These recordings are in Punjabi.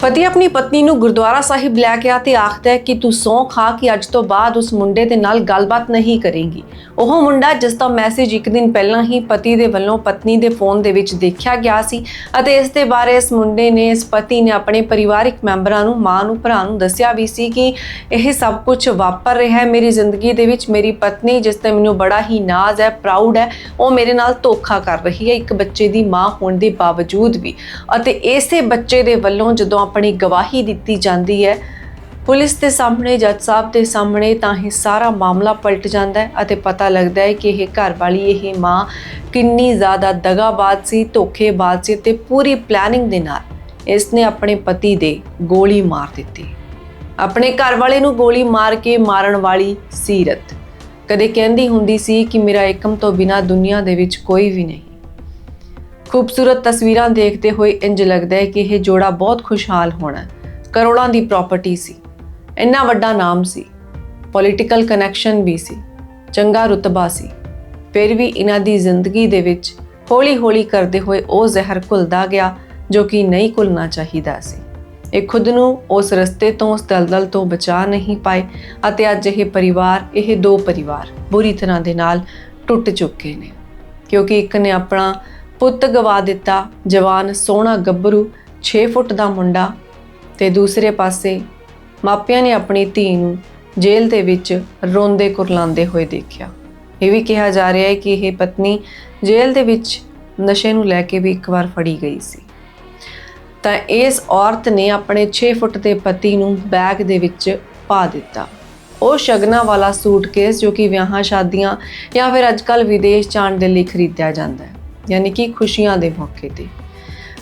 ਪਤੀ ਆਪਣੀ ਪਤਨੀ ਨੂੰ ਗੁਰਦੁਆਰਾ ਸਾਹਿਬ ਲੈ ਕੇ ਆ ਤੇ ਆਖਦਾ ਹੈ ਕਿ ਤੂੰ ਸੌਂ ਖਾ ਕਿ ਅੱਜ ਤੋਂ ਬਾਅਦ ਉਸ ਮੁੰਡੇ ਦੇ ਨਾਲ ਗੱਲਬਾਤ ਨਹੀਂ ਕਰੇਗੀ। ਉਹ ਮੁੰਡਾ ਜਿਸ ਦਾ ਮੈਸੇਜ ਇੱਕ ਦਿਨ ਪਹਿਲਾਂ ਹੀ ਪਤੀ ਦੇ ਵੱਲੋਂ ਪਤਨੀ ਦੇ ਫੋਨ ਦੇ ਵਿੱਚ ਦੇਖਿਆ ਗਿਆ ਸੀ ਅਤੇ ਇਸ ਦੇ ਬਾਰੇ ਇਸ ਮੁੰਡੇ ਨੇ, ਇਸ ਪਤੀ ਨੇ ਆਪਣੇ ਪਰਿਵਾਰਿਕ ਮੈਂਬਰਾਂ ਨੂੰ, ਮਾਂ ਨੂੰ, ਭਰਾ ਨੂੰ ਦੱਸਿਆ ਵੀ ਸੀ ਕਿ ਇਹ ਸਭ ਕੁਝ ਵਾਪਰ ਰਿਹਾ ਹੈ। ਮੇਰੀ ਜ਼ਿੰਦਗੀ ਦੇ ਵਿੱਚ ਮੇਰੀ ਪਤਨੀ ਜਿਸ ਤੇ ਮੈਨੂੰ ਬੜਾ ਹੀ ਨਾਜ਼ ਹੈ ਪ੍ਰਾਊਡ ਹੈ, ਉਹ ਮੇਰੇ ਨਾਲ ਧੋਖਾ ਕਰ ਰਹੀ ਹੈ, ਇੱਕ ਬੱਚੇ ਦੀ ਮਾਂ ਹੋਣ ਦੇ ਬਾਵਜੂਦ ਵੀ। ਅਤੇ ਇਸੇ ਬੱਚੇ ਦੇ ਵੱਲੋਂ ਜਦੋਂ ਆਪਣੀ ਗਵਾਹੀ ਦਿੱਤੀ ਜਾਂਦੀ ਹੈ। ਪੁਲਿਸ ਦੇ ਸਾਹਮਣੇ, ਜੱਜ ਸਾਹਿਬ ਦੇ ਸਾਹਮਣੇ ਤਾਂ ਇਹ ਸਾਰਾ ਮਾਮਲਾ ਪਲਟ ਜਾਂਦਾ ਹੈ ਅਤੇ ਪਤਾ ਲੱਗਦਾ ਹੈ ਕਿ ਇਹ ਘਰ ਵਾਲੀ ਇਹ ਮਾਂ ਕਿੰਨੀ ਜ਼ਿਆਦਾ ਦਗਾਬਾਜ਼ ਸੀ, ਧੋਖੇਬਾਜ਼ ਸੀ ਤੇ ਪੂਰੀ ਪਲੈਨਿੰਗ ਦੇ ਨਾਲ ਇਸ ਨੇ ਆਪਣੇ ਪਤੀ ਦੇ ਗੋਲੀ ਮਾਰ ਦਿੱਤੀ। ਆਪਣੇ ਘਰ ਵਾਲੇ ਨੂੰ ਗੋਲੀ ਮਾਰ ਕੇ ਮਾਰਨ ਵਾਲੀ ਸੀਰਤ ਕਦੇ ਕਹਿੰਦੀ ਹੁੰਦੀ ਸੀ ਕਿ ਮੇਰਾ ਏਕਮ ਤੋਂ ਬਿਨਾ ਦੁਨੀਆ ਦੇ ਵਿੱਚ ਕੋਈ ਵੀ ਨਹੀਂ। ਖੂਬਸੂਰਤ ਤਸਵੀਰਾਂ ਦੇਖਦੇ ਹੋਏ ਇੰਜ ਲੱਗਦਾ ਹੈ ਕਿ ਇਹ ਜੋੜਾ ਬਹੁਤ ਖੁਸ਼ਹਾਲ ਹੋਣਾ ਕਰੋੜਾਂ ਦੀ ਪ੍ਰਾਪਰਟੀ ਸੀ। ਇੰਨਾ ਵੱਡਾ ਨਾਮ ਸੀ। ਪੋਲੀਟੀਕਲ ਕਨੈਕਸ਼ਨ ਵੀ ਸੀ। ਚੰਗਾ ਰੁਤਬਾ ਸੀ। ਫਿਰ ਵੀ ਇਹਨਾਂ ਦੀ ਜ਼ਿੰਦਗੀ ਦੇ ਵਿੱਚ ਹੌਲੀ-ਹੌਲੀ ਕਰਦੇ ਹੋਏ ਉਹ ਜ਼ਹਿਰ ਘੁਲਦਾ ਗਿਆ ਜੋ ਕਿ ਨਹੀਂ ਘੁਲਣਾ ਚਾਹੀਦਾ ਸੀ। ਇਹ ਖੁਦ ਨੂੰ ਉਸ ਰਸਤੇ ਤੋਂ, ਉਸ ਦਲਦਲ ਤੋਂ ਬਚਾ ਨਹੀਂ ਪਾਏ ਅਤੇ ਅੱਜ ਇਹ ਪਰਿਵਾਰ, ਇਹ ਦੋ ਪਰਿਵਾਰ ਬੁਰੀ ਤਰ੍ਹਾਂ ਦੇ ਨਾਲ ਟੁੱਟ ਚੁੱਕੇ ਨੇ। ਕਿਉਂਕਿ ਇੱਕ ਨੇ ਆਪਣਾ ਪੁੱਤ ਗਵਾ ਦਿੱਤਾ ਜਵਾਨ ਸੋਹਣਾ ਗੱਭਰੂ 6 ਫੁੱਟ ਦਾ ਮੁੰਡਾ ਤੇ ਦੂਸਰੇ ਪਾਸੇ ਮਾਪਿਆਂ ਨੇ ਆਪਣੀ ਧੀ ਨੂੰ ਜੇਲ੍ਹ ਦੇ ਵਿੱਚ ਰੋਂਦੇ ਕੁਰਲਾਉਂਦੇ ਹੋਏ ਦੇਖਿਆ। ਇਹ ਵੀ ਕਿਹਾ ਜਾ ਰਿਹਾ ਹੈ ਕਿ ਇਹ ਪਤਨੀ ਜੇਲ੍ਹ ਦੇ ਵਿੱਚ ਨਸ਼ੇ ਨੂੰ ਲੈ ਕੇ ਵੀ ਇੱਕ ਵਾਰ ਫੜੀ ਗਈ ਸੀ। ਤਾਂ ਇਸ ਔਰਤ ਨੇ ਆਪਣੇ 6 ਫੁੱਟ ਦੇ ਪਤੀ ਨੂੰ ਬੈਗ ਦੇ ਵਿੱਚ ਪਾ ਦਿੱਤਾ। ਉਹ ਸ਼ਗਨਾ ਵਾਲਾ ਸੂਟਕੇਸ ਜੋ ਕਿ ਵਿਆਹਾਂ, ਸ਼ਾਦੀਆਂ ਜਾਂ ਫਿਰ ਅੱਜਕੱਲ ਵਿਦੇਸ਼ ਜਾਣ ਦੇ ਲਈ ਖਰੀਦਿਆ ਜਾਂਦਾ ਹੈ। ਯਾਨੀ ਕਿ ਖੁਸ਼ੀਆਂ ਦੇ ਮੌਕੇ ਤੇ।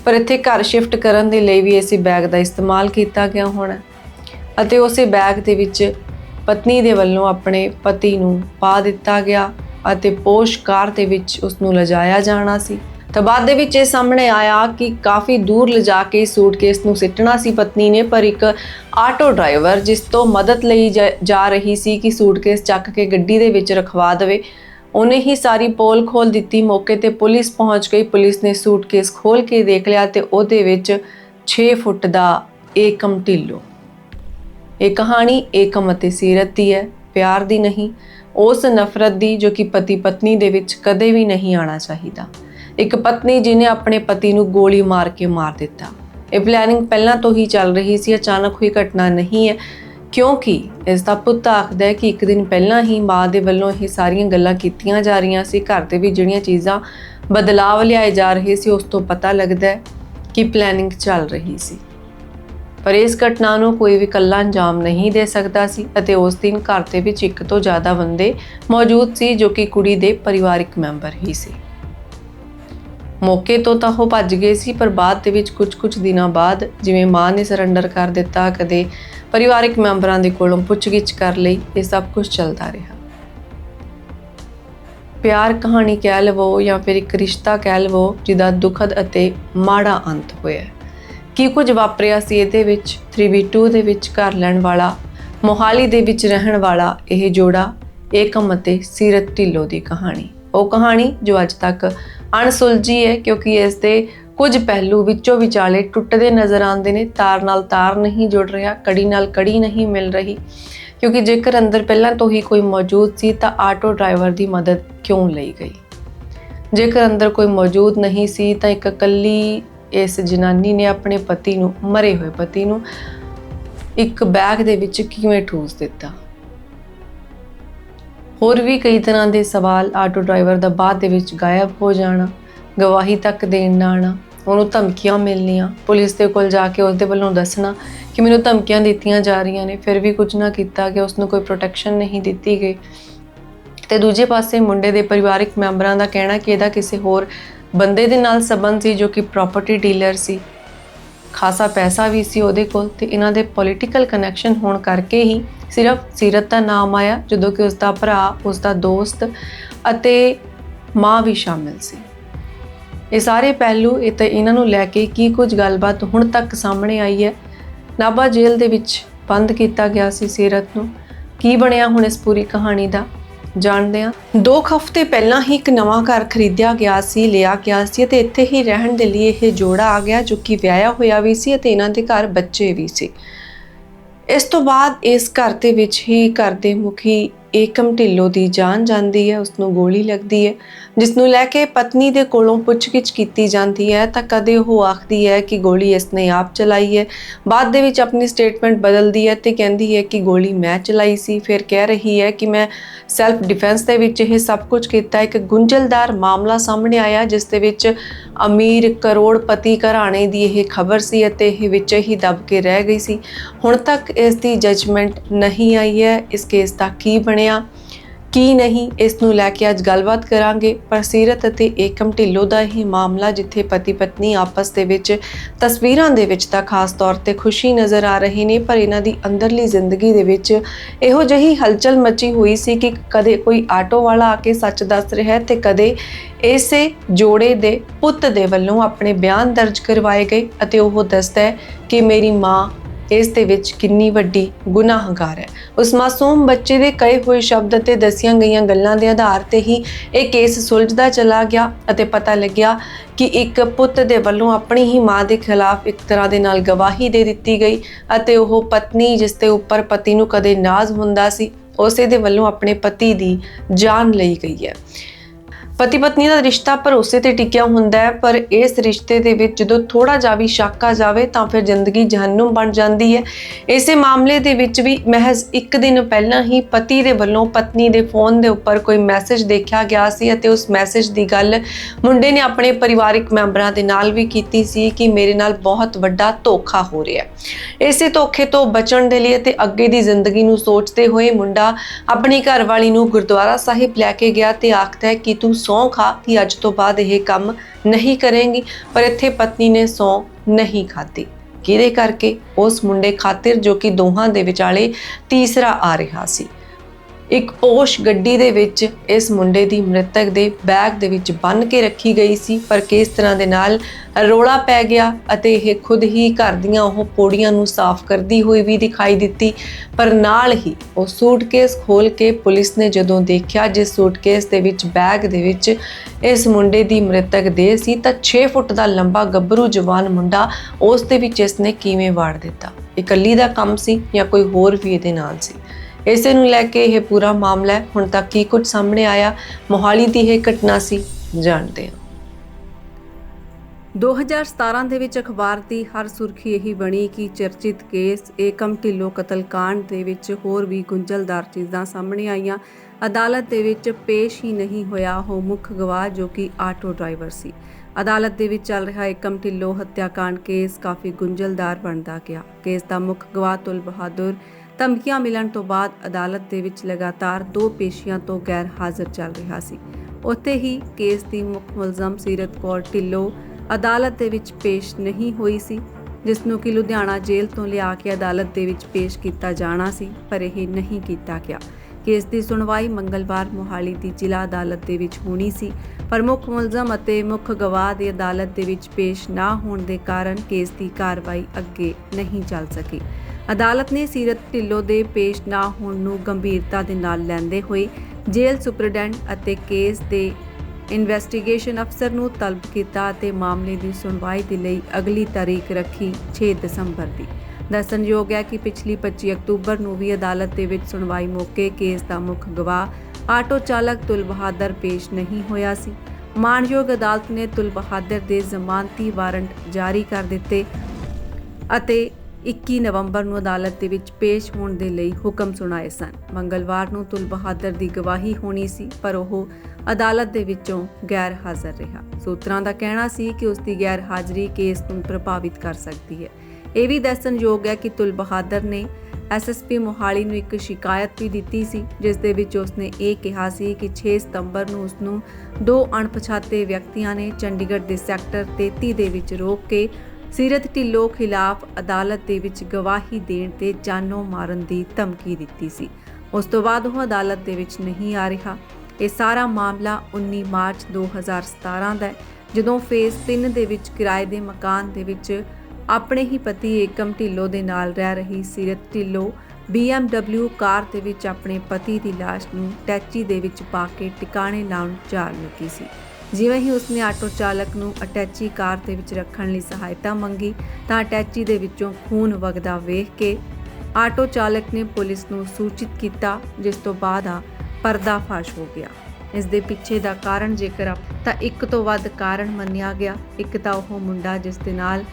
ਪਰ ਇੱਥੇ ਘਰ ਸ਼ਿਫਟ ਕਰਨ ਦੇ ਲਈ ਵੀ ਇਸੇ ਬੈਗ ਦਾ ਇਸਤੇਮਾਲ ਕੀਤਾ ਗਿਆ ਹੋਣਾ। ਅਤੇ ਉਸੇ ਬੈਗ ਦੇ ਵਿੱਚ ਪਤਨੀ ਦੇ ਵੱਲੋਂ ਆਪਣੇ ਪਤੀ ਨੂੰ ਪਾ ਦਿੱਤਾ ਗਿਆ ਅਤੇ ਪੋਸ਼ ਕਾਰ ਦੇ ਵਿੱਚ ਉਸ ਨੂੰ ਲਿਜਾਇਆ ਜਾਣਾ ਸੀ। ਤਾਂ ਬਾਅਦ ਦੇ ਵਿੱਚ ਇਹ ਸਾਹਮਣੇ ਆਇਆ ਕਿ ਕਾਫੀ ਦੂਰ ਲਿਜਾ ਕੇ ਸੂਟਕੇਸ ਨੂੰ ਸਿੱਟਣਾ ਸੀ ਪਤਨੀ ਨੇ, ਪਰ ਇੱਕ ਆਟੋ ਡਰਾਈਵਰ ਜਿਸ ਤੋਂ ਮਦਦ ਲਈ ਜਾ- ਜਾ ਰਹੀ ਸੀ ਕਿ ਸੂਟਕੇਸ ਚੱਕ ਕੇ ਗੱਡੀ ਦੇ ਵਿੱਚ ਰਖਵਾ ਦੇਵੇ ਉਹਨੇ ਹੀ ਸਾਰੀ ਪੋਲ ਖੋਲ ਦਿੱਤੀ। ਮੌਕੇ ਤੇ ਪੁਲਿਸ ਪਹੁੰਚ ਗਈ। ਪੁਲਿਸ ਨੇ ਸੂਟਕੇਸ ਖੋਲ ਕੇ ਦੇਖ ਲਿਆ ਤੇ ਉਹਦੇ ਵਿੱਚ 6 ਫੁੱਟ ਦਾ ਏਕਮ ਢਿੱਲੋ। ਇਹ ਕਹਾਣੀ ਏਕਮ ਅਤੇ ਸੀਰਤ ਦੀ ਹੈ, ਪਿਆਰ ਦੀ ਨਹੀਂ। ਉਸ ਨਫ਼ਰਤ ਦੀ ਜੋ ਕਿ ਪਤੀ ਪਤਨੀ ਦੇ ਵਿੱਚ ਕਦੇ ਵੀ ਨਹੀਂ ਆਣਾ ਚਾਹੀਦਾ। ਇੱਕ ਪਤਨੀ ਜਿਨੇ ਆਪਣੇ ਪਤੀ ਨੂੰ ਗੋਲੀ ਮਾਰ ਕੇ ਮਾਰ ਦਿੱਤਾ। ਇਹ ਪਲੈਨਿੰਗ ਪਹਿਲਾਂ ਤੋਂ ਹੀ ਚੱਲ ਰਹੀ ਸੀ। ਅਚਾਨਕ ਹੋਈ ਘਟਨਾ ਨਹੀਂ ਹੈ। ਕਿਉਂਕਿ ਇਸ ਦਾ ਪੁੱਤ ਆਖਦਾ ਹੈ ਕਿ ਇੱਕ ਦਿਨ ਪਹਿਲਾਂ ਹੀ ਮਾਂ ਦੇ ਵੱਲੋਂ ਇਹ ਸਾਰੀਆਂ ਗੱਲਾਂ ਕੀਤੀਆਂ ਜਾ ਰਹੀਆਂ ਸੀ। ਘਰ ਦੇ ਵੀ ਜਿਹੜੀਆਂ ਚੀਜ਼ਾਂ ਬਦਲਾਵ ਲਿਆਏ ਜਾ ਰਹੇ ਸੀ, ਉਸ ਤੋਂ ਪਤਾ ਲੱਗਦਾ ਹੈ ਕਿ ਪਲੈਨਿੰਗ ਚੱਲ ਰਹੀ ਸੀ। ਪਰ ਇਸ ਘਟਨਾ ਨੂੰ ਕੋਈ ਵੀ ਕੱਲਾ ਅੰਜਾਮ ਨਹੀਂ ਦੇ ਸਕਦਾ ਸੀ ਅਤੇ ਉਸ ਦਿਨ ਘਰ ਦੇ ਵਿੱਚ ਇੱਕ ਤੋਂ ਜ਼ਿਆਦਾ ਬੰਦੇ ਮੌਜੂਦ ਸੀ ਜੋ ਕਿ ਕੁੜੀ ਦੇ ਪਰਿਵਾਰਿਕ ਮੈਂਬਰ ਹੀ ਸੀ। ਮੌਕੇ ਤੋਂ ਤਾਂ ਉਹ ਭੱਜ ਗਏ ਸੀ, ਪਰ ਬਾਅਦ ਦੇ ਵਿੱਚ ਕੁਝ-ਕੁਝ ਦਿਨਾਂ ਬਾਅਦ ਜਿਵੇਂ ਮਾਂ ਨੇ ਸਰੈਂਡਰ ਕਰ ਦਿੱਤਾ, ਕਦੇ ਪਰਿਵਾਰਿਕ ਮੈਂਬਰਾਂ ਦੇ ਕੋਲੋਂ ਪੁੱਛਗਿੱਛ ਕਰ ਲਈ, ਇਹ ਸਭ ਕੁਝ ਚੱਲਦਾ ਰਿਹਾ। ਪਿਆਰ ਕਹਾਣੀ ਕਹਿ ਲਵੋ ਜਾਂ ਫਿਰ ਇੱਕ ਰਿਸ਼ਤਾ ਕਹਿ ਲਵੋ, ਜਿਹਦਾ ਦੁਖਦ ਅਤੇ ਮਾੜਾ ਅੰਤ ਹੋਇਆ ਕੀ ਕੁਝ ਵਾਪਰਿਆ ਸੀ ਇਹਦੇ ਵਿੱਚ? 3v2 ਦੇ ਵਿੱਚ ਘਰ ਲੈਣ ਵਾਲਾ, ਮੋਹਾਲੀ ਦੇ ਵਿੱਚ ਰਹਿਣ ਵਾਲਾ ਇਹ ਜੋੜਾ, ਏਕਮ ਅਤੇ ਸੀਰਤ ਢਿੱਲੋਂ ਦੀ ਕਹਾਣੀ। ਉਹ ਕਹਾਣੀ ਜੋ ਅੱਜ ਤੱਕ ਅਣਸੁਲਝੀ ਹੈ, ਕਿਉਂਕਿ ਇਸ ਦੇ ਕੁਝ ਪਹਿਲੂ ਵਿੱਚੋਂ ਵਿਚਾਲੇ ਟੁੱਟਦੇ ਨਜ਼ਰ ਆਉਂਦੇ ਨੇ। ਤਾਰ ਨਾਲ ਤਾਰ ਨਹੀਂ ਜੁੜ ਰਿਹਾ, ਕੜੀ ਨਾਲ ਕੜੀ ਨਹੀਂ ਮਿਲ ਰਹੀ। ਕਿਉਂਕਿ ਜੇਕਰ ਅੰਦਰ ਪਹਿਲਾਂ ਤੋਂ ਹੀ ਕੋਈ ਮੌਜੂਦ ਸੀ, ਤਾਂ ਆਟੋ ਡਰਾਈਵਰ ਦੀ ਮਦਦ ਕਿਉਂ ਲਈ ਗਈ? ਜੇਕਰ ਅੰਦਰ ਕੋਈ ਮੌਜੂਦ ਨਹੀਂ ਸੀ, ਤਾਂ ਇੱਕ ਇਕੱਲੀ ਇਸ ਜਨਾਨੀ ਨੇ ਆਪਣੇ ਪਤੀ ਨੂੰ, ਮਰੇ ਹੋਏ ਪਤੀ ਨੂੰ ਇੱਕ ਬੈਗ ਦੇ ਵਿੱਚ ਕਿਵੇਂ ਠੂਸ ਦਿੱਤਾ? ਹੋਰ ਵੀ ਕਈ ਤਰ੍ਹਾਂ ਦੇ ਸਵਾਲ ਆਟੋ ਡਰਾਈਵਰ ਦਾ ਬਾਅਦ ਦੇ ਵਿੱਚ ਗਾਇਬ ਹੋ ਜਾਣਾ, ਗਵਾਹੀ ਤੱਕ ਦੇਣ ਨਾ ਆਉਣਾ। ਉਹਨੂੰ ਧਮਕੀਆਂ ਮਿਲਣੀਆਂ। ਪੁਲਿਸ ਦੇ ਕੋਲ ਜਾ ਕੇ ਉਸਦੇ ਵੱਲੋਂ ਦੱਸਣਾ ਕਿ ਮੈਨੂੰ ਧਮਕੀਆਂ ਦਿੱਤੀਆਂ ਜਾ ਰਹੀਆਂ ਨੇ, ਫਿਰ ਵੀ ਕੁਝ ਨਾ ਕੀਤਾ ਕਿ ਉਸ ਨੂੰ ਕੋਈ ਪ੍ਰੋਟੈਕਸ਼ਨ ਨਹੀਂ ਦਿੱਤੀ ਗਈ। ਤੇ ਦੂਜੇ ਪਾਸੇ ਮੁੰਡੇ ਦੇ ਪਰਿਵਾਰਕ ਮੈਂਬਰਾਂ ਦਾ ਕਹਿਣਾ ਕਿ ਇਹਦਾ ਕਿਸੇ ਹੋਰ ਬੰਦੇ ਦੇ ਨਾਲ ਸੰਬੰਧ ਸੀ ਜੋ ਕਿ ਪ੍ਰਾਪਰਟੀ ਡੀਲਰ ਸੀ। ਖਾਸਾ ਪੈਸਾ ਵੀ ਸੀ ਉਹਦੇ ਕੋਲ ਤੇ ਇਹਨਾਂ ਦੇ ਪੋਲੀਟੀਕਲ ਕਨੈਕਸ਼ਨ ਹੋਣ ਕਰਕੇ ਹੀ ਸਿਰਫ ਸੀਰਤ ਦਾ ਨਾਮ ਆਇਆ, ਜਦੋਂ ਕਿ ਉਸ ਦਾ ਭਰਾ ਉਸ ਦਾ ਦੋਸਤ ਅਤੇ ਮਾਂ ਵੀ ਸ਼ਾਮਿਲ ਸੀ। ਇਹ ਸਾਰੇ ਪਹਿਲੂ ਇਹ ਤਾਂ ਇਹਨਾਂ ਨੂੰ ਲੈ ਕੇ ਕੀ ਕੁਝ ਗੱਲਬਾਤ ਹੁਣ ਤੱਕ ਸਾਹਮਣੇ ਆਈ ਹੈ। ਨਾਭਾ ਜੇਲ੍ਹ ਦੇ ਵਿੱਚ ਬੰਦ ਕੀਤਾ ਗਿਆ ਸੀ ਸੀਰਤ ਨੂੰ। ਕੀ ਬਣਿਆ ਹੁਣ ਇਸ ਪੂਰੀ ਕਹਾਣੀ ਦਾ? ਜਾਣਦੇ ਹਾਂ। ਦੋ ਹਫ਼ਤੇ ਪਹਿਲਾਂ ਹੀ ਇੱਕ ਨਵਾਂ ਘਰ ਖਰੀਦਿਆ ਗਿਆ ਸੀ, ਲਿਆ ਗਿਆ ਸੀ ਤੇ ਇੱਥੇ ਹੀ ਰਹਿਣ ਦੇ ਲਈ ਇਹ ਜੋੜਾ ਆ ਗਿਆ ਜੋ ਕਿ ਵਿਆਹਿਆ ਹੋਇਆ ਵੀ ਸੀ ਅਤੇ ਇਹਨਾਂ ਦੇ ਘਰ ਬੱਚੇ ਵੀ ਸੀ। ਇਸ ਤੋਂ ਬਾਅਦ ਇਸ ਘਰ ਦੇ ਵਿੱਚ ਹੀ ਘਰ ਦੇ ਮੁਖੀ ਏਕਮ ਢਿੱਲੋਂ ਦੀ ਜਾਨ ਜਾਂਦੀ ਹੈ ਉਸ ਨੂੰ ਗੋਲੀ ਲੱਗਦੀ ਹੈ। ਜਿਸ ਨੂੰ ਲੈ ਕੇ ਪਤਨੀ ਦੇ ਕੋਲੋਂ ਪੁੱਛਗਿੱਛ ਕੀਤੀ ਜਾਂਦੀ ਹੈ, ਤਾਂ ਕਦੇ ਉਹ ਆਖਦੀ ਹੈ ਕਿ ਗੋਲੀ ਇਸਨੇ ਆਪ ਚਲਾਈ ਹੈ। ਬਾਅਦ ਦੇ ਵਿੱਚ ਆਪਣੀ ਸਟੇਟਮੈਂਟ ਬਦਲਦੀ ਹੈ ਤੇ ਕਹਿੰਦੀ ਹੈ ਕਿ ਗੋਲੀ ਮੈਂ ਚਲਾਈ ਸੀ। ਫਿਰ ਕਹਿ ਰਹੀ ਹੈ ਕਿ ਮੈਂ ਸੈਲਫ ਡਿਫੈਂਸ ਦੇ ਵਿੱਚ ਇਹ ਸਭ ਕੁਝ ਕੀਤਾ। ਇੱਕ ਗੁੰਝਲਦਾਰ ਮਾਮਲਾ ਸਾਹਮਣੇ ਆਇਆ, ਜਿਸ ਦੇ ਵਿੱਚ ਅਮੀਰ ਕਰੋੜਪਤੀ ਘਰਾਣੇ ਦੀ ਇਹ ਖਬਰ ਸੀ ਅਤੇ ਇਹ ਵਿੱਚ ਹੀ ਦਬ ਕੇ ਰਹਿ ਗਈ ਸੀ। ਹੁਣ ਤੱਕ ਇਸ ਦੀ ਜਜਮੈਂਟ ਨਹੀਂ ਆਈ ਹੈ। ਇਸ ਕੇਸ ਦਾ ਕੀ ਬਣਿਆ? ਕੀ ਨਹੀਂ ਇਸ ਨੂੰ ਲੈ ਕੇ ਅੱਜ ਗੱਲਬਾਤ ਕਰਾਂਗੇ। ਪਰ ਸੀਰਤ ਅਤੇ ਏਕਮ ਢਿੱਲੋਂ ਦਾ ਇਹ ਮਾਮਲਾ ਜਿੱਥੇ ਪਤੀ ਪਤਨੀ ਆਪਸ ਦੇ ਵਿੱਚ ਤਸਵੀਰਾਂ ਦੇ ਵਿੱਚ ਤਾਂ ਖਾਸ ਤੌਰ ਤੇ ਖੁਸ਼ੀ ਨਜ਼ਰ ਆ ਰਹੀ ਨੇ, ਪਰ ਇਹਨਾਂ ਦੀ ਅੰਦਰਲੀ ਜ਼ਿੰਦਗੀ ਦੇ ਵਿੱਚ ਇਹੋ ਜਿਹੀ ਹਲਚਲ ਮਚੀ ਹੋਈ ਸੀ ਕਿ ਕਦੇ ਕੋਈ ਆਟੋ ਵਾਲਾ ਆ ਕੇ ਸੱਚ ਦੱਸ ਰਿਹਾ ਹੈ ਤੇ ਕਦੇ ਇਸੇ ਜੋੜੇ ਦੇ ਪੁੱਤ ਦੇ ਵੱਲੋਂ ਆਪਣੇ ਬਿਆਨ ਦਰਜ ਕਰਵਾਏ ਗਏ ਅਤੇ ਉਹ ਦੱਸਦਾ ਹੈ ਕਿ ਮੇਰੀ ਮਾਂ ਇਸ ਦੇ ਵਿੱਚ ਕਿੰਨੀ ਵੱਡੀ ਗੁਨਾਹਗਾਰ ਹੈ। ਉਸ ਮਾਸੂਮ ਬੱਚੇ ਦੇ ਕਹੇ ਹੋਏ ਸ਼ਬਦ ਅਤੇ ਦਸੀਆਂ ਗਈਆਂ ਗੱਲਾਂ ਦੇ ਆਧਾਰ ਤੇ ਹੀ ਇਹ ਕੇਸ ਸੁਲਝਦਾ ਚਲਾ ਗਿਆ ਅਤੇ ਪਤਾ ਲੱਗਿਆ ਕਿ ਇੱਕ ਪੁੱਤ ਦੇ ਵੱਲੋਂ ਆਪਣੀ ਹੀ ਮਾਂ ਦੇ ਖਿਲਾਫ ਇੱਕ ਤਰ੍ਹਾਂ ਦੇ ਨਾਲ ਗਵਾਹੀ ਦੇ ਦਿੱਤੀ ਗਈ ਅਤੇ ਉਹ ਪਤਨੀ ਜਿਸ ਦੇ ਉੱਪਰ ਪਤੀ ਨੂੰ ਕਦੇ ਨਾਜ਼ ਹੁੰਦਾ ਸੀ, ਉਸੇ ਦੇ ਵੱਲੋਂ ਆਪਣੇ ਪਤੀ ਦੀ ਜਾਨ ਲਈ ਗਈ ਹੈ। ਪਤੀ ਪਤਨੀ ਦਾ ਰਿਸ਼ਤਾ ਭਰੋਸੇ ਤੇ ਟਿਕਿਆ ਹੁੰਦਾ ਹੈ, ਪਰ ਇਸ ਰਿਸ਼ਤੇ ਦੇ ਵਿੱਚ ਜਦੋਂ ਥੋੜਾ ਜਿਹਾ ਵੀ ਸ਼ੱਕ ਆ ਜਾਵੇ, ਤਾਂ ਫਿਰ ਜ਼ਿੰਦਗੀ ਜਹੰਨਮ ਬਣ ਜਾਂਦੀ ਹੈ। ਇਸੇ ਮਾਮਲੇ ਦੇ ਵਿੱਚ ਵੀ ਮਹਿਜ਼ ਇੱਕ ਦਿਨ ਪਹਿਲਾਂ ਹੀ ਪਤੀ ਦੇ ਵੱਲੋਂ ਪਤਨੀ ਦੇ ਫੋਨ ਦੇ ਉੱਪਰ ਕੋਈ ਮੈਸੇਜ ਦੇਖਿਆ ਗਿਆ ਸੀ ਅਤੇ ਉਸ ਮੈਸੇਜ ਦੀ ਗੱਲ ਮੁੰਡੇ ਨੇ ਆਪਣੇ ਪਰਿਵਾਰਿਕ ਮੈਂਬਰਾਂ ਦੇ ਨਾਲ ਵੀ ਕੀਤੀ ਸੀ ਕਿ ਮੇਰੇ ਨਾਲ ਬਹੁਤ ਵੱਡਾ ਧੋਖਾ ਹੋ ਰਿਹਾ ਹੈ। ਇਸੇ ਧੋਖੇ ਤੋਂ ਬਚਣ ਦੇ ਲਈ ਅਤੇ ਅੱਗੇ ਦੀ ਜ਼ਿੰਦਗੀ ਨੂੰ ਸੋਚਦੇ ਹੋਏ ਮੁੰਡਾ ਆਪਣੀ ਘਰਵਾਲੀ ਨੂੰ ਗੁਰਦੁਆਰਾ ਸਾਹਿਬ ਲੈ ਕੇ ਗਿਆ ਤੇ ਆਖਦਾ ਹੈ ਕਿ ਤੂੰ ਸਹੁੰ ਖਾ ਕਿ ਅੱਜ ਤੋਂ ਬਾਅਦ ਇਹ ਕੰਮ ਨਹੀਂ ਕਰੇਂਗੀ, ਪਰ ਇੱਥੇ ਪਤਨੀ ਨੇ ਸਹੁੰ ਨਹੀਂ ਖਾਧੀ। ਕਿਹਦੇ ਕਰਕੇ? ਉਸ ਮੁੰਡੇ ਖਾਤਰ ਜੋ ਕਿ ਦੋਹਾਂ ਦੇ ਵਿਚਾਲੇ ਤੀਸਰਾ ਆ ਰਿਹਾ ਸੀ। ਇੱਕ ਪੋਸ਼ ਗੱਡੀ ਦੇ ਵਿੱਚ ਇਸ ਮੁੰਡੇ ਦੀ ਮ੍ਰਿਤਕ ਦੇ ਬੈਗ ਦੇ ਵਿੱਚ ਬੰਨ ਕੇ ਰੱਖੀ ਗਈ ਸੀ, ਪਰ ਕਿਸ ਤਰ੍ਹਾਂ ਦੇ ਨਾਲ ਰੋਲਾ ਪੈ ਗਿਆ ਅਤੇ ਇਹ ਖੁਦ ਹੀ ਘਰ ਦੀਆਂ ਉਹ ਪੌੜੀਆਂ ਨੂੰ ਸਾਫ਼ ਕਰਦੀ ਹੋਈ ਵੀ ਦਿਖਾਈ ਦਿੱਤੀ, ਪਰ ਨਾਲ ਹੀ ਉਹ ਸੂਟਕੇਸ ਖੋਲ ਕੇ ਪੁਲਿਸ ਨੇ ਜਦੋਂ ਦੇਖਿਆ ਜਿਸ ਸੂਟਕੇਸ ਦੇ ਵਿੱਚ ਬੈਗ ਦੇ ਵਿੱਚ ਇਸ ਮੁੰਡੇ ਦੀ ਮ੍ਰਿਤਕ ਦੇਹ ਸੀ, ਤਾਂ 6 ਫੁੱਟ ਦਾ ਲੰਬਾ ਗੱਭਰੂ ਜਵਾਨ ਮੁੰਡਾ ਉਸ ਦੇ ਵਿੱਚ ਇਸ ਨੇ ਕਿਵੇਂ ਵਾੜ ਦਿੱਤਾ? ਇਕੱਲੀ ਦਾ ਕੰਮ ਸੀ ਜਾਂ ਕੋਈ ਹੋਰ ਵੀ ਇਹਦੇ ਨਾਲ ਸੀ? ਇਸੇ ਨੂੰ ਲੈ ਕੇ ਇਹ ਪੂਰਾ ਮਾਮਲਾ ਹੁਣ ਤੱਕ ਕੀ ਕੁਝ ਸਾਹਮਣੇ ਆਇਆ, ਮੋਹਾਲੀ ਦੀ ਇਹ ਘਟਨਾ ਸੀ ਜਾਣਦੇ ਹਾਂ। 2017 ਦੇ ਵਿੱਚ ਅਖਬਾਰ ਦੀ ਹਰ ਸੁਰਖੀ ਇਹੀ ਬਣੀ ਕਿ ਚਰਚਿਤ ਕੇਸ, ਏਕਮ ਢਿੱਲੋਂ ਕਤਲकांड ਦੇ ਵਿੱਚ ਹੋਰ ਵੀ ਗੁੰਝਲਦਾਰ ਚੀਜ਼ਾਂ ਸਾਹਮਣੇ ਆਈਆਂ। ਅਦਾਲਤ ਦੇ ਵਿੱਚ ਪੇਸ਼ ਹੀ ਨਹੀਂ ਹੋਇਆ ਉਹ ਮੁੱਖ ਗਵਾਹ ਜੋ ਕਿ ਆਟੋ ਡਰਾਈਵਰ ਸੀ। ਅਦਾਲਤ ਦੇ ਵਿੱਚ ਚੱਲ ਰਿਹਾ ਏਕਮ ਢਿੱਲੋਂ ਹੱਤਿਆਕਾਂਡ ਕੇਸ ਕਾਫੀ ਗੁੰਝਲਦਾਰ ਬਣਦਾ ਗਿਆ। ਕੇਸ ਦਾ ਮੁੱਖ ਗਵਾਹ ਤੁਲ ਬਹਾਦਰ ਧਮਕੀਆਂ ਮਿਲਣ ਤੋਂ ਬਾਅਦ ਅਦਾਲਤ ਦੇ ਵਿੱਚ ਲਗਾਤਾਰ ਦੋ ਪੇਸ਼ੀਆਂ ਤੋਂ ਗੈਰ ਹਾਜ਼ਰ ਚੱਲ ਰਿਹਾ ਸੀ। ਉੱਥੇ ਹੀ ਕੇਸ ਦੀ ਮੁੱਖ ਮੁਲਜ਼ਮ ਸੀਰਤ ਕੌਰ ਢਿੱਲੋਂ ਅਦਾਲਤ ਦੇ ਵਿੱਚ ਪੇਸ਼ ਨਹੀਂ ਹੋਈ ਸੀ ਜਿਸ ਨੂੰ ਕਿ ਲੁਧਿਆਣਾ ਜੇਲ੍ਹ ਤੋਂ ਲਿਆ ਕੇ ਅਦਾਲਤ ਦੇ ਵਿੱਚ ਪੇਸ਼ ਕੀਤਾ ਜਾਣਾ ਸੀ, ਪਰ ਇਹ ਨਹੀਂ ਕੀਤਾ ਗਿਆ। ਕੇਸ ਦੀ ਸੁਣਵਾਈ ਮੰਗਲਵਾਰ ਮੋਹਾਲੀ ਦੀ ਜ਼ਿਲ੍ਹਾ ਅਦਾਲਤ ਦੇ ਵਿੱਚ ਹੋਣੀ ਸੀ, ਪਰ ਮੁੱਖ ਮੁਲਜ਼ਮ ਅਤੇ ਮੁੱਖ ਗਵਾਹ ਦੀ ਅਦਾਲਤ ਦੇ ਵਿੱਚ ਪੇਸ਼ ਨਾ ਹੋਣ ਦੇ ਕਾਰਨ ਕੇਸ ਦੀ ਕਾਰਵਾਈ ਅੱਗੇ ਨਹੀਂ ਚੱਲ ਸਕੀ। ਅਦਾਲਤ ਨੇ ਸੀਰਤ ਢਿੱਲੋਂ ਦੇ ਪੇਸ਼ ਨਾ ਹੋਣ ਨੂੰ ਗੰਭੀਰਤਾ ਦੇ ਨਾਲ ਲੈਂਦੇ ਹੋਏ ਜੇਲ੍ਹ ਸੁਪਰਡੈਂਟ ਅਤੇ ਕੇਸ ਦੇ ਇਨਵੈਸਟੀਗੇਸ਼ਨ ਅਫਸਰ ਨੂੰ ਤਲਬ ਕੀਤਾ ਅਤੇ ਮਾਮਲੇ ਦੀ ਸੁਣਵਾਈ ਦੇ ਲਈ ਅਗਲੀ ਤਾਰੀਖ ਰੱਖੀ 6 ਦਸੰਬਰ ਦੀ। ਦੱਸਣਯੋਗ ਹੈ ਕਿ ਪਿਛਲੀ 25 ਅਕਤੂਬਰ ਨੂੰ ਵੀ ਅਦਾਲਤ ਦੇ ਵਿੱਚ ਸੁਣਵਾਈ ਮੌਕੇ ਕੇਸ ਦਾ ਮੁੱਖ ਗਵਾਹ ਆਟੋ ਚਾਲਕ ਤੁਲ ਬਹਾਦਰ ਪੇਸ਼ ਨਹੀਂ ਹੋਇਆ ਸੀ। ਮਾਣਯੋਗ ਅਦਾਲਤ ਨੇ ਤੁਲ ਬਹਾਦਰ ਦੇ ਜ਼ਮਾਨਤੀ ਵਾਰੰਟ ਜਾਰੀ ਕਰ ਦਿੱਤੇ ਅਤੇ 21 ਨਵੰਬਰ ਨੂੰ ਅਦਾਲਤ ਦੇ ਵਿੱਚ ਪੇਸ਼ ਹੋਣ ਦੇ ਲਈ ਹੁਕਮ ਸੁਣਾਏ ਸਨ। ਮੰਗਲਵਾਰ ਨੂੰ ਤੁਲ ਬਹਾਦਰ ਦੀ ਗਵਾਹੀ ਹੋਣੀ ਸੀ, ਪਰ ਉਹ ਅਦਾਲਤ ਦੇ ਵਿੱਚੋਂ ਗੈਰ ਹਾਜ਼ਰ ਰਿਹਾ। ਸੂਤਰਾਂ ਦਾ ਕਹਿਣਾ ਸੀ ਕਿ ਉਸ ਦੀ ਗੈਰ ਹਾਜ਼ਰੀ ਕੇਸ ਨੂੰ ਪ੍ਰਭਾਵਿਤ ਕਰ ਸਕਦੀ ਹੈ। ਇਹ ਵੀ ਦੱਸਣਯੋਗ ਹੈ ਕਿ ਤੁਲ ਬਹਾਦਰ ਨੇ ਐਸਐਸਪੀ ਮੋਹਾਲੀ ਨੂੰ ਇੱਕ ਸ਼ਿਕਾਇਤ ਵੀ ਦਿੱਤੀ ਸੀ, ਜਿਸ ਦੇ ਵਿੱਚ ਉਸਨੇ ਇਹ ਕਿਹਾ ਸੀ ਕਿ 6 ਸਤੰਬਰ ਨੂੰ ਉਸ ਨੂੰ ਦੋ ਅਣਪਛਾਤੇ ਵਿਅਕਤੀਆਂ ਨੇ ਚੰਡੀਗੜ੍ਹ ਦੇ ਸੈਕਟਰ 33 ਦੇ ਵਿੱਚ ਰੋਕ ਕੇ ਸੀਰਤ ਢਿੱਲੋਂ ਖਿਲਾਫ ਅਦਾਲਤ ਦੇ ਵਿੱਚ ਗਵਾਹੀ ਦੇਣ ਤੇ ਜਾਨੋਂ ਮਾਰਨ ਦੀ ਧਮਕੀ ਦਿੱਤੀ ਸੀ। ਉਸ ਤੋਂ ਬਾਅਦ ਉਹ ਅਦਾਲਤ ਦੇ ਵਿੱਚ ਨਹੀਂ ਆ ਰਿਹਾ। ਇਹ ਸਾਰਾ ਮਾਮਲਾ 19 ਮਾਰਚ 2017 ਦਾ ਹੈ, ਜਦੋਂ ਫੇਜ਼ 3 ਦੇ ਵਿੱਚ ਕਿਰਾਏ ਦੇ ਮਕਾਨ ਦੇ ਵਿੱਚ ਆਪਣੇ ਹੀ ਪਤੀ ਏਕਮ ਢਿੱਲੋਂ ਦੇ ਨਾਲ ਰਹਿ ਰਹੀ ਸੀਰਤ ਢਿੱਲੋਂ BMW ਕਾਰ ਦੇ ਵਿੱਚ ਆਪਣੇ ਪਤੀ ਦੀ ਲਾਸ਼ ਨੂੰ ਟੈਚੀ ਦੇ ਵਿੱਚ ਪਾ ਕੇ ਟਿਕਾਣੇ ਲਾਉਣ ਜਾਣ ਲੱਗੀ ਸੀ। ਜਿਵੇਂ ਹੀ ਉਸਨੇ ਆਟੋ ਚਾਲਕ ਨੂੰ ਅਟੈਚੀ ਕਾਰ ਦੇ ਵਿੱਚ ਰੱਖਣ ਲਈ ਸਹਾਇਤਾ ਮੰਗੀ, ਤਾਂ ਅਟੈਚੀ ਦੇ ਵਿੱਚੋਂ ਖੂਨ ਵਗਦਾ ਵੇਖ ਕੇ ਆਟੋ ਚਾਲਕ ਨੇ ਪੁਲਿਸ ਨੂੰ ਸੂਚਿਤ ਕੀਤਾ, ਜਿਸ ਤੋਂ ਬਾਅਦ ਆ ਪਰਦਾਫਾਸ਼ ਹੋ ਗਿਆ। ਇਸ ਦੇ ਪਿੱਛੇ ਦਾ ਕਾਰਨ ਜੇਕਰ ਤਾਂ ਇੱਕ ਤੋਂ ਵੱਧ ਕਾਰਨ ਮੰਨਿਆ ਗਿਆ। ਇੱਕ ਤਾਂ ਉਹ ਮੁੰਡਾ ਜਿਸ ਦੇ ਨਾਲ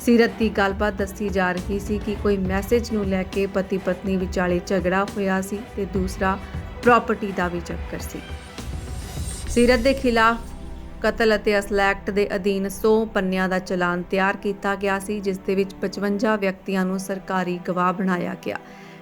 ਸੀਰਤ ਦੀ ਗੱਲਬਾਤ ਦੱਸੀ ਜਾ ਰਹੀ ਸੀ ਕਿ ਕੋਈ ਮੈਸੇਜ ਨੂੰ ਲੈ ਕੇ ਪਤੀ ਪਤਨੀ ਵਿਚਾਲੇ ਝਗੜਾ ਹੋਇਆ ਸੀ ਤੇ ਦੂਸਰਾ ਪ੍ਰਾਪਰਟੀ ਦਾ ਵੀ ਚੱਕਰ ਸੀ। ਸੀਰਤ ਦੇ ਖਿਲਾਫ ਕਤਲ ਅਤੇ ਅਸਲ ਐਕਟ ਦੇ ਅਧੀਨ 100 ਪੰਨਿਆਂ ਦਾ ਚਲਾਨ ਤਿਆਰ ਕੀਤਾ ਗਿਆ ਸੀ, ਜਿਸ ਦੇ ਵਿੱਚ 55 ਵਿਅਕਤੀਆਂ ਨੂੰ ਸਰਕਾਰੀ ਗਵਾਹ ਬਣਾਇਆ ਗਿਆ।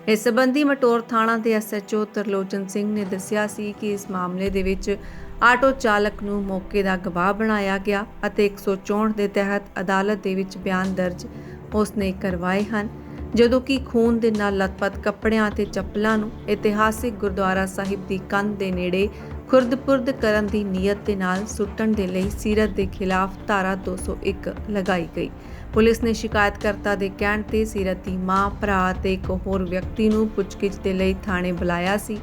ਇਸ ਸੰਬੰਧੀ ਮਟੋਰ ਥਾਣਾ ਦੇ ਐਸਐਚਓ ਤਰਲੋਚਨ ਸਿੰਘ ਨੇ ਦੱਸਿਆ ਸੀ ਕਿ ਇਸ ਮਾਮਲੇ ਦੇ ਵਿੱਚ ਆਟੋ ਚਾਲਕ ਨੂੰ ਮੌਕੇ ਦਾ ਗਵਾਹ ਬਣਾਇਆ ਗਿਆ ਅਤੇ 164 ਦੇ ਤਹਿਤ ਅਦਾਲਤ ਦੇ ਵਿੱਚ ਬਿਆਨ ਦਰਜ ਉਸਨੇ ਕਰਵਾਏ ਹਨ। ਜਦੋਂ ਕਿ ਖੂਨ ਦੇ ਨਾਲ ਲਤਪਤ ਕੱਪੜਿਆਂ ਅਤੇ ਚੱਪਲਾਂ ਨੂੰ ਇਤਿਹਾਸਿਕ ਗੁਰਦੁਆਰਾ ਸਾਹਿਬ ਦੀ ਕੰਧ ਦੇ ਨੇੜੇ ਖੁਰਦਪੁਰਦ ਕਰਨ ਦੀ ਨੀਅਤ ਦੇ ਨਾਲ ਸੁੱਟਣ ਦੇ ਲਈ ਸੀਰਤ ਦੇ ਖਿਲਾਫ ਧਾਰਾ 201 ਲਗਾਈ ਗਈ। ਪੁਲਿਸ ਨੇ ਸ਼ਿਕਾਇਤਕਰਤਾ ਦੇ ਕਹਿਣ ਤੇ ਸੀਰਤ ਦੀ ਮਾਂ, ਭਰਾ ਤੇ ਇੱਕ ਹੋਰ ਵਿਅਕਤੀ ਨੂੰ ਪੁੱਛਗਿੱਛ ਦੇ ਲਈ ਥਾਣੇ ਬੁਲਾਇਆ ਸੀ,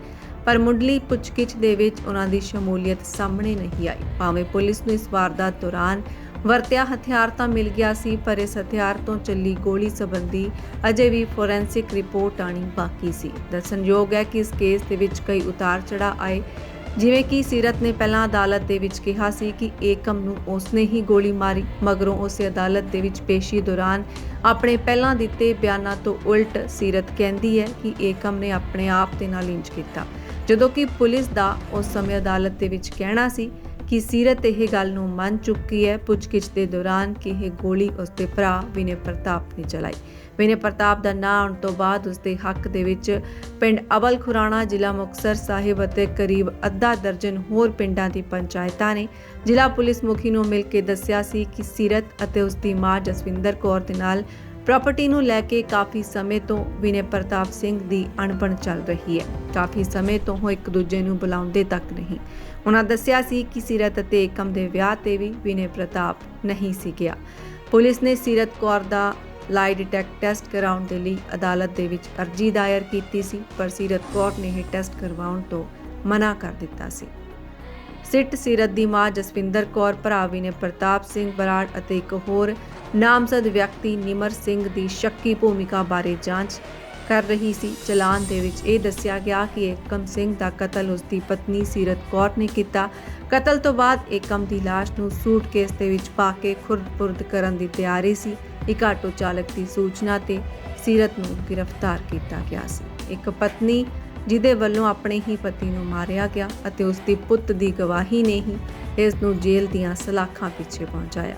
ਪਰ ਮੁੱਢਲੀ ਪੁੱਛਗਿੱਛ ਦੇ ਵਿੱਚ ਉਹਨਾਂ ਦੀ ਸ਼ਮੂਲੀਅਤ ਸਾਹਮਣੇ ਨਹੀਂ ਆਈ। ਭਾਵੇਂ ਪੁਲਿਸ ਨੂੰ ਇਸ ਵਾਰਦਾਤ ਦੌਰਾਨ ਵਰਤਿਆ ਹਥਿਆਰ ਤਾਂ ਮਿਲ ਗਿਆ ਸੀ, ਪਰ ਇਸ ਹਥਿਆਰ ਤੋਂ ਚੱਲੀ ਗੋਲੀ ਸੰਬੰਧੀ ਅਜੇ ਵੀ ਫੋਰੈਂਸਿਕ ਰਿਪੋਰਟ ਆਣੀ ਬਾਕੀ ਸੀ। ਦੱਸਣਯੋਗ ਹੈ ਕਿ ਇਸ ਕੇਸ ਦੇ ਵਿੱਚ ਕਈ ਉਤਾਰ ਚੜ੍ਹਾਅ ਆਏ ਜਿਵੇਂ ਕਿ ਸੀਰਤ ਨੇ ਪਹਿਲਾਂ ਅਦਾਲਤ ਦੇ ਵਿੱਚ ਕਿਹਾ ਸੀ ਕਿ ਏਕਮ ਨੂੰ ਉਸਨੇ ਹੀ ਗੋਲੀ ਮਾਰੀ, ਮਗਰੋਂ ਉਸੇ ਅਦਾਲਤ ਦੇ ਵਿੱਚ ਪੇਸ਼ੀ ਦੌਰਾਨ ਆਪਣੇ ਪਹਿਲਾਂ ਦਿੱਤੇ ਬਿਆਨਾਂ ਤੋਂ ਉਲਟ ਸੀਰਤ ਕਹਿੰਦੀ ਹੈ ਕਿ ਏਕਮ ਨੇ ਆਪਣੇ ਆਪ ਦੇ ਨਾਲ ਇੰਜ ਕੀਤਾ। ਜਦੋਂ ਕਿ ਪੁਲਿਸ ਦਾ ਉਸ ਸਮੇਂ ਅਦਾਲਤ ਦੇ ਵਿੱਚ ਕਹਿਣਾ ਸੀ ਕਿ ਸੀਰਤ ਇਹ ਗੱਲ ਨੂੰ ਮੰਨ ਚੁੱਕੀ ਹੈ ਪੁੱਛਗਿੱਛ ਦੇ ਦੌਰਾਨ ਕਿ ਇਹ ਗੋਲੀ ਉਸਦੇ ਭਰਾ ਵਿਨੇ ਪ੍ਰਤਾਪ ਨੇ ਚਲਾਈ। ਵਿਨੇ ਪ੍ਰਤਾਪ ਦਾ ਨਾਂ ਆਉਣ ਤੋਂ ਬਾਅਦ ਉਸਦੇ ਹੱਕ ਦੇ ਵਿੱਚ ਪਿੰਡ ਅਵਲ ਖੁਰਾਣਾ, ਜ਼ਿਲ੍ਹਾ ਮੁਕਤਸਰ ਸਾਹਿਬ ਅਤੇ ਕਰੀਬ ਅੱਧਾ ਦਰਜਨ ਹੋਰ ਪਿੰਡਾਂ ਦੀ ਪੰਚਾਇਤਾਂ ਨੇ ਜ਼ਿਲ੍ਹਾ ਪੁਲਿਸ ਮੁਖੀ ਨੂੰ ਮਿਲ ਕੇ ਦੱਸਿਆ ਸੀ ਕਿ ਸੀਰਤ ਅਤੇ ਉਸਦੀ ਮਾਂ ਜਸਵਿੰਦਰ ਕੌਰ ਦੇ ਨਾਲ ਪ੍ਰਾਪਰਟੀ ਨੂੰ ਲੈ ਕੇ ਕਾਫੀ ਸਮੇਂ ਤੋਂ ਵਿਨੇ ਪ੍ਰਤਾਪ ਸਿੰਘ ਦੀ ਅਣਬਣ ਚੱਲ ਰਹੀ ਹੈ। ਕਾਫੀ ਸਮੇਂ ਤੋਂ ਉਹ ਇੱਕ ਦੂਜੇ ਨੂੰ ਬੁਲਾਉਂਦੇ ਤੱਕ ਨਹੀਂ। ਉਹਨਾਂ ਦੱਸਿਆ ਸੀ ਕਿ ਸੀਰਤ ਅਤੇ ਏਕਮ ਦੇ ਵਿਆਹ ਤੇ ਵੀ ਵਿਨੇ ਪ੍ਰਤਾਪ ਨਹੀਂ ਸੀ ਗਿਆ। ਪੁਲਿਸ ਨੇ ਸੀਰਤ ਕੌਰ ਦਾ ਲਾਈ ਡਿਟੈਕਟ ਟੈਸਟ ਕਰਾਉਣ ਦੇ ਲਈ ਅਦਾਲਤ ਦੇ ਵਿੱਚ ਅਰਜ਼ੀ ਦਾਇਰ ਕੀਤੀ ਸੀ, ਪਰ ਸੀਰਤ ਕੌਰ ਨੇ ਇਹ ਟੈਸਟ ਕਰਵਾਉਣ ਤੋਂ ਮਨਾ ਕਰ ਦਿੱਤਾ ਸੀ। ਸਿੱਟ ਸੀਰਤ ਦੀ ਮਾਂ ਜਸਵਿੰਦਰ ਕੌਰ, ਭਰਾ ਨੇ ਪ੍ਰਤਾਪ ਸਿੰਘ ਬਰਾੜ ਅਤੇ ਇੱਕ ਹੋਰ ਨਾਮਜ਼ਦ ਵਿਅਕਤੀ ਨਿਮਰ ਸਿੰਘ ਦੀ ਸ਼ੱਕੀ ਭੂਮਿਕਾ ਬਾਰੇ ਜਾਂਚ ਕਰ ਰਹੀ ਸੀ। ਚਲਾਨ ਦੇ ਵਿੱਚ ਇਹ ਦੱਸਿਆ ਗਿਆ ਕਿ ਏਕਮ ਸਿੰਘ ਦਾ ਕਤਲ ਉਸ ਦੀ ਪਤਨੀ ਸੀਰਤ ਕੌਰ ਨੇ ਕੀਤਾ। ਕਤਲ ਤੋਂ ਬਾਅਦ ਏਕਮ ਦੀ ਲਾਸ਼ ਨੂੰ ਸੂਟਕੇਸ ਦੇ ਵਿੱਚ ਪਾ ਕੇ ਖੁਰਦ-ਪੁਰਦ ਕਰਨ ਦੀ ਤਿਆਰੀ ਸੀ। ਇੱਕ ਆਟੋ ਚਾਲਕ ਦੀ ਸੂਚਨਾ ਤੇ ਸੀਰਤ ਨੂੰ ਗ੍ਰਿਫਤਾਰ ਕੀਤਾ ਗਿਆ ਸੀ। ਇੱਕ ਪਤਨੀ ਜਿਹਦੇ ਵੱਲੋਂ ਆਪਣੇ ਹੀ ਪਤੀ ਨੂੰ ਮਾਰਿਆ ਗਿਆ ਅਤੇ ਉਸ ਦੀ ਪੁੱਤ ਦੀ ਗਵਾਹੀ ਨੇ ਹੀ ਇਸ ਨੂੰ ਜੇਲ੍ਹ ਦੀਆਂ ਸਲਾਖਾਂ ਪਿੱਛੇ ਪਹੁੰਚਾਇਆ।